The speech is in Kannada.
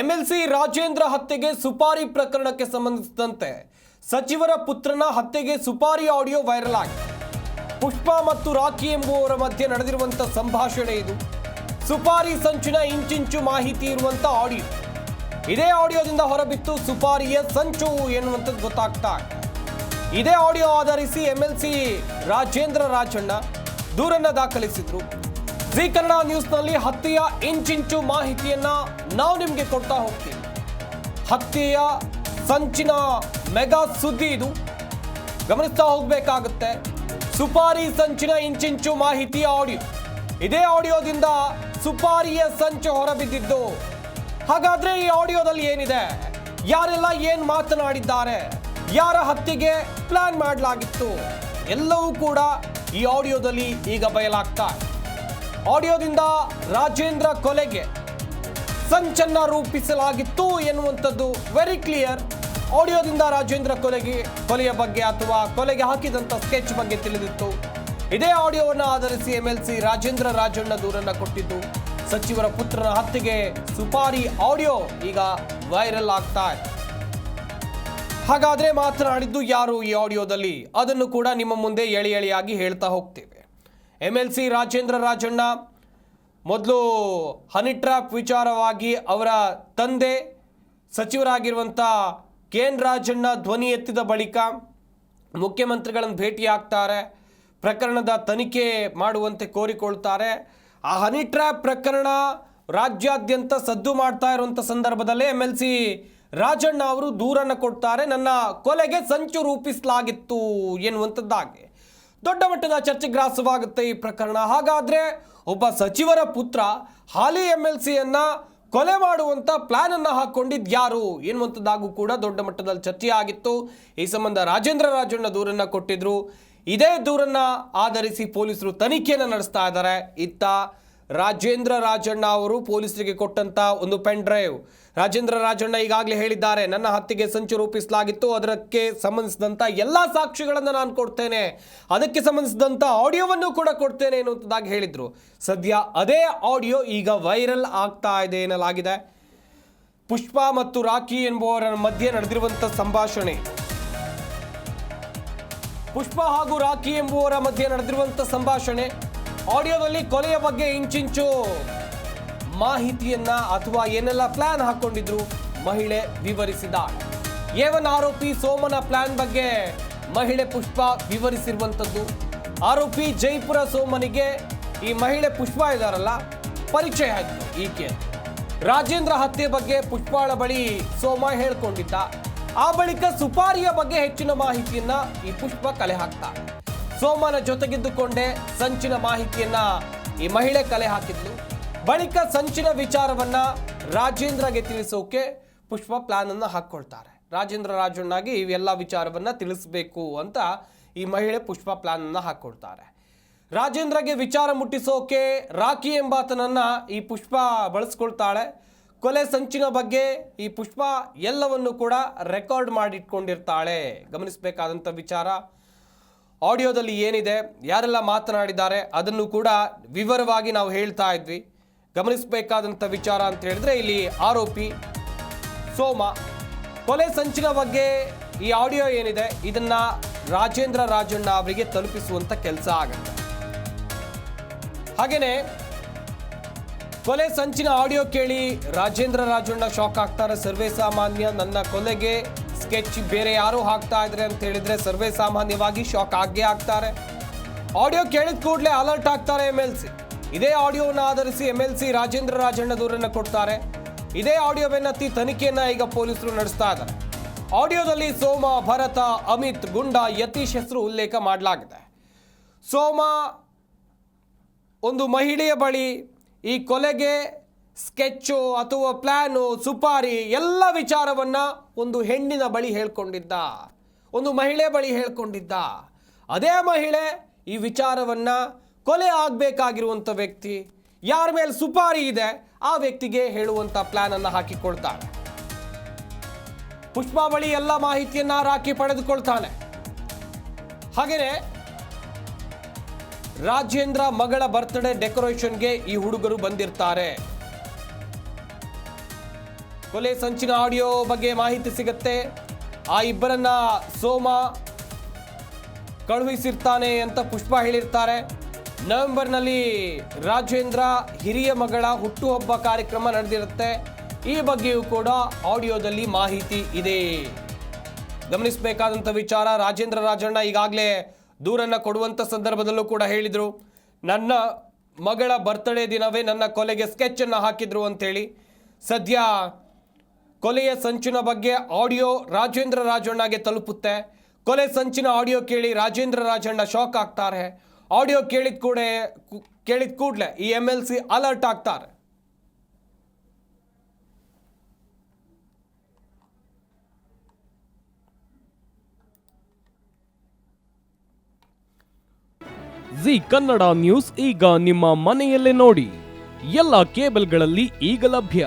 ಎಂಎಲ್ಸಿ ರಾಜೇಂದ್ರ ಹತ್ಯೆಗೆ ಸುಪಾರಿ ಪ್ರಕರಣಕ್ಕೆ ಸಂಬಂಧಿಸಿದಂತೆ ಸಚಿವರ ಪುತ್ರನ ಹತ್ಯೆಗೆ ಸುಪಾರಿ ಆಡಿಯೋ ವೈರಲ್ ಆಗಿದೆ. ಪುಷ್ಪಾ ಮತ್ತು ರಾಖಿ ಎಂಬುವವರ ಮಧ್ಯೆ ನಡೆದಿರುವಂಥ ಸಂಭಾಷಣೆ ಇದು. ಸುಪಾರಿ ಸಂಚಿನ ಇಂಚಿಂಚು ಮಾಹಿತಿ ಇರುವಂಥ ಆಡಿಯೋ. ಇದೇ ಆಡಿಯೋದಿಂದ ಹೊರಬಿತ್ತು ಸುಪಾರಿಯ ಸಂಚು ಎನ್ನುವಂಥದ್ದು ಗೊತ್ತಾಗ್ತಾ ಇದೇ ಆಡಿಯೋ ಆಧರಿಸಿ ಎಂಎಲ್ಸಿ ರಾಜೇಂದ್ರ ರಾಜಣ್ಣ ದೂರನ್ನ ದಾಖಲಿಸಿದ್ರು. ಜಿ ಕನ್ನಡ ನ್ಯೂಸ್ನಲ್ಲಿ ಹತ್ಯೆಯ ಇಂಚಿಂಚು ಮಾಹಿತಿಯನ್ನ ನಾವು ನಿಮಗೆ ಕೊಡ್ತಾ ಹೋಗ್ತೀವಿ. ಹತ್ಯೆಯ ಸಂಚಿನ ಮೆಗಾ ಸುದ್ದಿ ಇದು. ಗಮನಿಸ್ತಾ ಹೋಗ್ಬೇಕಾಗುತ್ತೆ. ಸುಪಾರಿ ಸಂಚಿನ ಇಂಚಿಂಚು ಮಾಹಿತಿಯ ಆಡಿಯೋ. ಇದೇ ಆಡಿಯೋದಿಂದ ಸುಪಾರಿಯ ಸಂಚು ಹೊರಬಿದ್ದಿದ್ದು. ಹಾಗಾದ್ರೆ ಈ ಆಡಿಯೋದಲ್ಲಿ ಏನಿದೆ? ಯಾರೆಲ್ಲ ಏನ್ ಮಾತನಾಡಿದ್ದಾರೆ? ಯಾರ ಹತ್ಯೆಗೆ ಪ್ಲಾನ್ ಮಾಡಲಾಗಿತ್ತು? ಎಲ್ಲವೂ ಕೂಡ ಈ ಆಡಿಯೋದಲ್ಲಿ ಈಗ ಬಯಲಾಗ್ತಾ ಆಡಿಯೋದಿಂದ ರಾಜೇಂದ್ರ ಕೊಲೆಗೆ ಸಂಚನ್ನ ರೂಪಿಸಲಾಗಿತ್ತು ಎನ್ನುವಂಥದ್ದು ವೆರಿ ಕ್ಲಿಯರ್ ಆಡಿಯೋದಿಂದ ರಾಜೇಂದ್ರ ಕೊಲೆಗೆ, ಕೊಲೆಯ ಬಗ್ಗೆ ಅಥವಾ ಕೊಲೆಗೆ ಹಾಕಿದಂಥ ಸ್ಕೆಚ್ ಬಗ್ಗೆ ತಿಳಿದಿತ್ತು. ಇದೇ ಆಡಿಯೋವನ್ನು ಆಧರಿಸಿ M L C Rajendra Rajanna ದೂರನ್ನು ಕೊಟ್ಟಿದ್ದು. ಸಚಿವರ ಪುತ್ರನ ಹತ್ಯೆಗೆ ಸುಪಾರಿ ಆಡಿಯೋ ಈಗ ವೈರಲ್ ಆಗ್ತಾ ಇದೆ. ಹಾಗಾದರೆ ಮಾತನಾಡಿದ್ದು ಯಾರು ಈ ಆಡಿಯೋದಲ್ಲಿ? ಅದನ್ನು ಕೂಡ ನಿಮ್ಮ ಮುಂದೆ ಎಳಿ ಎಳೆಯಾಗಿ ಹೇಳ್ತಾ ಹೋಗ್ತೇವೆ. M L C Rajendra Rajanna, ಮೊದಲು ಹನಿ ಟ್ರ್ಯಾಪ್ ವಿಚಾರವಾಗಿ ಅವರ ತಂದೆ ಸಚಿವರಾಗಿರುವಂಥ ಕೆ ಎನ್ ರಾಜಣ್ಣ ಧ್ವನಿ ಎತ್ತಿದ ಬಳಿಕ ಮುಖ್ಯಮಂತ್ರಿಗಳನ್ನು ಭೇಟಿಯಾಗ್ತಾರೆ, ಪ್ರಕರಣದ ತನಿಖೆ ಮಾಡುವಂತೆ ಕೋರಿಕೊಳ್ತಾರೆ. ಆ ಹನಿ ಟ್ರ್ಯಾಪ್ ಪ್ರಕರಣ ರಾಜ್ಯಾದ್ಯಂತ ಸದ್ದು ಮಾಡ್ತಾ ಇರುವಂಥ ಸಂದರ್ಭದಲ್ಲೇ ಎಂ ಎಲ್ ಸಿ ರಾಜಣ್ಣ ಅವರು ದೂರನ್ನು ಕೊಡ್ತಾರೆ, ನನ್ನ ಕೊಲೆಗೆ ಸಂಚು ರೂಪಿಸಲಾಗಿತ್ತು ಎನ್ನುವಂಥದ್ದಾಗಿ. ದೊಡ್ಡ ಮಟ್ಟದ ಚರ್ಚೆ ಗ್ರಾಸವಾಗುತ್ತೆ ಈ ಪ್ರಕರಣ. ಹಾಗಾದ್ರೆ ಒಬ್ಬ ಸಚಿವರ ಪುತ್ರ ಹಾಲಿ ಎಂ ಎಲ್ ಸಿಯನ್ನ ಕೊಲೆ ಮಾಡುವಂತ ಪ್ಲಾನ್ ಅನ್ನ ಹಾಕೊಂಡಿದ್ ಯಾರು? ಎನ್ನುವಂಥದ್ದಾಗೂ ಕೂಡ ದೊಡ್ಡ ಮಟ್ಟದಲ್ಲಿ ಚರ್ಚೆ ಆಗಿತ್ತು ಈ ಸಂಬಂಧ ರಾಜೇಂದ್ರ ರಾಜಣ್ಣ ದೂರನ್ನ ಕೊಟ್ಟಿದ್ರು. ಇದೇ ದೂರನ್ನ ಆಧರಿಸಿ ಪೊಲೀಸರು ತನಿಖೆಯನ್ನು ನಡೆಸ್ತಾ ಇದ್ದಾರೆ. ಇತ್ತ ರಾಜೇಂದ್ರ ರಾಜಣ್ಣ ಅವರು ಪೊಲೀಸರಿಗೆ ಕೊಟ್ಟಂತ ಒಂದು ಪೆನ್ ಡ್ರೈವ್. ರಾಜೇಂದ್ರ ರಾಜಣ್ಣ ಈಗಾಗಲೇ ಹೇಳಿದ್ದಾರೆ, ನನ್ನ ಹತ್ಯೆಗೆ ಸಂಚು ರೂಪಿಸಲಾಗಿತ್ತು, ಅದಕ್ಕೆ ಸಂಬಂಧಿಸಿದಂಥ ಎಲ್ಲ ಸಾಕ್ಷಿಗಳನ್ನು ನಾನು ಕೊಡ್ತೇನೆ. ಅದಕ್ಕೆ ಸಂಬಂಧಿಸಿದಂಥ ಆಡಿಯೋವನ್ನು ಕೂಡ ಕೊಡ್ತೇನೆ ಎನ್ನುವಂಥದ್ದಾಗಿ ಹೇಳಿದರು. ಸದ್ಯ ಅದೇ ಆಡಿಯೋ ಈಗ ವೈರಲ್ ಆಗ್ತಾ ಇದೆ ಎನ್ನಲಾಗಿದೆ. ಪುಷ್ಪ ಮತ್ತು ರಾಖಿ ಎಂಬುವರ ಮಧ್ಯೆ ನಡೆದಿರುವಂಥ ಸಂಭಾಷಣೆ. ಪುಷ್ಪ ಹಾಗೂ ರಾಖಿ ಎಂಬುವರ ಮಧ್ಯೆ ನಡೆದಿರುವಂಥ ಸಂಭಾಷಣೆ. ಆಡಿಯೋದಲ್ಲಿ ಕೊಲೆಯ ಬಗ್ಗೆ ಇಂಚಿಂಚು ಮಾಹಿತಿಯನ್ನ ಅಥವಾ ಏನೆಲ್ಲ ಪ್ಲಾನ್ ಹಾಕೊಂಡಿದ್ರು ಮಹಿಳೆ ವಿವರಿಸಿದ. ಏವನ್ ಆರೋಪಿ ಸೋಮನ ಪ್ಲಾನ್ ಬಗ್ಗೆ ಮಹಿಳೆ ಪುಷ್ಪ ವಿವರಿಸಿರುವಂಥದ್ದು ಆರೋಪಿ ಜೈಪುರ ಸೋಮನಿಗೆ ಈ ಮಹಿಳೆ ಪುಷ್ಪ ಇದಾರಲ್ಲ ಪರಿಚಯ ಆಯಿತು ಈಕೆ. ರಾಜೇಂದ್ರ ಹತ್ಯೆ ಬಗ್ಗೆ ಪುಷ್ಪಾಳ ಬಳಿ ಸೋಮ ಹೇಳ್ಕೊಂಡಿದ್ದ. ಆ ಬಳಿಕ ಸುಪಾರಿಯ ಬಗ್ಗೆ ಹೆಚ್ಚಿನ ಮಾಹಿತಿಯನ್ನ ಈ ಪುಷ್ಪ ಕಲೆ ಹಾಕ್ತಾರೆ ಸೋಮನ ಜೊತೆಗಿದ್ದುಕೊಂಡೇ ಸಂಚಿನ ಮಾಹಿತಿಯನ್ನ ಈ ಮಹಿಳೆ ಕಲೆ ಹಾಕಿದ್ಲು. ಬಳಿಕ ಸಂಚಿನ ವಿಚಾರವನ್ನ ರಾಜೇಂದ್ರಗೆ ತಿಳಿಸೋಕೆ ಪುಷ್ಪ ಪ್ಲಾನ್ ಅನ್ನ ಹಾಕೊಳ್ತಾರೆ ರಾಜೇಂದ್ರ ರಾಜಣ್ಣಾಗಿ ಇವೆಲ್ಲ ವಿಚಾರವನ್ನ ತಿಳಿಸ್ಬೇಕು ಅಂತ ಈ ಮಹಿಳೆ ಪುಷ್ಪ ಪ್ಲಾನ್ ಅನ್ನ ಹಾಕೊಳ್ತಾರೆ ರಾಜೇಂದ್ರಗೆ ವಿಚಾರ ಮುಟ್ಟಿಸೋಕೆ ರಾಖಿ ಎಂಬಾತನನ್ನ ಈ ಪುಷ್ಪ ಬಳಸ್ಕೊಳ್ತಾಳೆ. ಕೊಲೆ ಸಂಚಿನ ಬಗ್ಗೆ ಈ ಪುಷ್ಪ ಎಲ್ಲವನ್ನು ಕೂಡ ರೆಕಾರ್ಡ್ ಮಾಡಿಟ್ಕೊಂಡಿರ್ತಾಳೆ. ಗಮನಿಸಬೇಕಾದಂಥ ವಿಚಾರ. ಆಡಿಯೋದಲ್ಲಿ ಏನಿದೆ, ಯಾರೆಲ್ಲ ಮಾತನಾಡಿದ್ದಾರೆ, ಅದನ್ನು ಕೂಡ ವಿವರವಾಗಿ ನಾವು ಹೇಳ್ತಾ ಇದ್ವಿ. ಗಮನಿಸಬೇಕಾದಂಥ ವಿಚಾರ ಅಂತ ಹೇಳಿದ್ರೆ ಇಲ್ಲಿ ಆರೋಪಿ ಸೋಮ. ಕೊಲೆ ಸಂಚಿನ ಬಗ್ಗೆ ಈ ಆಡಿಯೋ ಏನಿದೆ, ಇದನ್ನ ರಾಜೇಂದ್ರ ರಾಜಣ್ಣ ಅವರಿಗೆ ತಲುಪಿಸುವಂತ ಕೆಲಸ ಆಗುತ್ತೆ. ಹಾಗೇನೆ, ಕೊಲೆ ಸಂಚಿನ ಆಡಿಯೋ ಕೇಳಿ ರಾಜೇಂದ್ರ ರಾಜಣ್ಣ ಶಾಕ್ ಆಗ್ತಾರೆ. ಸರ್ವೇ ಸಾಮಾನ್ಯ ನನ್ನ ಕೊಲೆಗೆ ಸ್ಕೆಚ್ ಬೇರೆ ಯಾರು ಹಾಕ್ತಾ ಇದ್ರೆ ಅಂತ ಹೇಳಿದ್ರೆ ಸರ್ವೇ ಸಾಮಾನ್ಯವಾಗಿ ಶಾಕ್ ಆಗೇ ಆಗ್ತಾರೆ. ಆಡಿಯೋ ಕೇಳಿದ ಕೂಡಲೇ ಅಲರ್ಟ್ ಆಗ್ತಾರೆ ಎಂ ಎಲ್ ಸಿ. ಇದೇ ಆಡಿಯೋನ ಆಧರಿಸಿ M L C Rajendra Rajanna ದೂರನ್ನ ಕೊಡ್ತಾರೆ. ಇದೇ ಆಡಿಯೋವೆನ್ನತ್ತಿ ತನಿಖೆಯನ್ನ ಈಗ ಪೊಲೀಸರು ನಡೆಸ್ತಾ ಇದ್ದಾರೆ. ಆಡಿಯೋದಲ್ಲಿ ಸೋಮ, ಭರತ, ಅಮಿತ್, ಗುಂಡ, ಯತೀಶ್ ಹೆಸರು ಉಲ್ಲೇಖ ಮಾಡಲಾಗಿದೆ. ಸೋಮ ಒಂದು ಮಹಿಳೆಯ ಬಳಿ ಈ ಕೊಲೆಗೆ ಸ್ಕೆಚ್ಚು ಅಥವಾ ಪ್ಲ್ಯಾನು ಸುಪಾರಿ, ಎಲ್ಲ ವಿಚಾರವನ್ನ ಒಂದು ಹೆಣ್ಣಿನ ಬಳಿ ಹೇಳ್ಕೊಂಡಿದ್ದ. ಒಂದು ಮಹಿಳೆ ಬಳಿ ಹೇಳ್ಕೊಂಡಿದ್ದ. ಅದೇ ಮಹಿಳೆ ಈ ವಿಚಾರವನ್ನ ಕೊಲೆ ಆಗಬೇಕಾಗಿರುವಂಥ ವ್ಯಕ್ತಿ, ಯಾರ ಮೇಲೆ ಸುಪಾರಿ ಇದೆ, ಆ ವ್ಯಕ್ತಿಗೆ ಹೇಳುವಂಥ ಪ್ಲ್ಯಾನನ್ನು ಹಾಕಿಕೊಳ್ತಾನೆ ಪುಷ್ಪಾ ಬಳಿ ಎಲ್ಲ ಮಾಹಿತಿಯನ್ನು ರಾಖಿ ಪಡೆದುಕೊಳ್ತಾನೆ ಹಾಗೆಯೇ ರಾಜೇಂದ್ರ ಮಗಳ ಬರ್ತ್ಡೇ ಡೆಕೋರೇಷನ್ಗೆ ಈ ಹುಡುಗರು ಬಂದಿರ್ತಾರೆ. ಕೊಲೆ ಸಂಚಿನ ಆಡಿಯೋ ಬಗ್ಗೆ ಮಾಹಿತಿ ಸಿಗುತ್ತೆ. ಆ ಇಬ್ಬರನ್ನ ಸೋಮ ಕಳುಹಿಸಿರ್ತಾನೆ ಅಂತ ಪುಷ್ಪ ಹೇಳಿರ್ತಾರೆ. ನವೆಂಬರ್ನಲ್ಲಿ ರಾಜೇಂದ್ರ ಹಿರಿಯ ಮಗಳ ಹುಟ್ಟುಹಬ್ಬ ಕಾರ್ಯಕ್ರಮ ನಡೆದಿರುತ್ತೆ. ಈ ಬಗ್ಗೆಯೂ ಕೂಡ ಆಡಿಯೋದಲ್ಲಿ ಮಾಹಿತಿ ಇದೆ. ಗಮನಿಸಬೇಕಾದಂಥ ವಿಚಾರ, ರಾಜೇಂದ್ರ ರಾಜಣ್ಣ ಈಗಾಗಲೇ ದೂರನ್ನು ಕೊಡುವಂಥ ಸಂದರ್ಭದಲ್ಲೂ ಕೂಡ ಹೇಳಿದರು. ನನ್ನ ಮಗಳ ಬರ್ತ್ಡೇ ದಿನವೇ ನನ್ನ ಕೊಲೆಗೆ ಸ್ಕೆಚನ್ನು ಹಾಕಿದ್ರು ಅಂತೇಳಿ. ಸದ್ಯ ಕೊಲೆಯ ಸಂಚಿನ ಬಗ್ಗೆ ಆಡಿಯೋ ರಾಜೇಂದ್ರ ರಾಜಣ್ಣಗೆ ತಲುಪುತ್ತೆ. ಕೊಲೆ ಸಂಚಿನ ಆಡಿಯೋ ಕೇಳಿ ರಾಜೇಂದ್ರ ರಾಜಣ್ಣ ಶಾಕ್ ಆಗ್ತಾರೆ. ಆಡಿಯೋ ಕೇಳಿದ ಕೂಡ ಕೇಳಿದ ಕೂಡಲೇ ಈ ಎಂ ಎಲ್ ಸಿ ಅಲರ್ಟ್ ಆಗ್ತಾರೆ. ಜಿ ಕನ್ನಡ ನ್ಯೂಸ್ ಈಗ ನಿಮ್ಮ ಮನೆಯಲ್ಲೇ ನೋಡಿ. ಎಲ್ಲ ಕೇಬಲ್ಗಳಲ್ಲಿ ಈಗ ಲಭ್ಯ.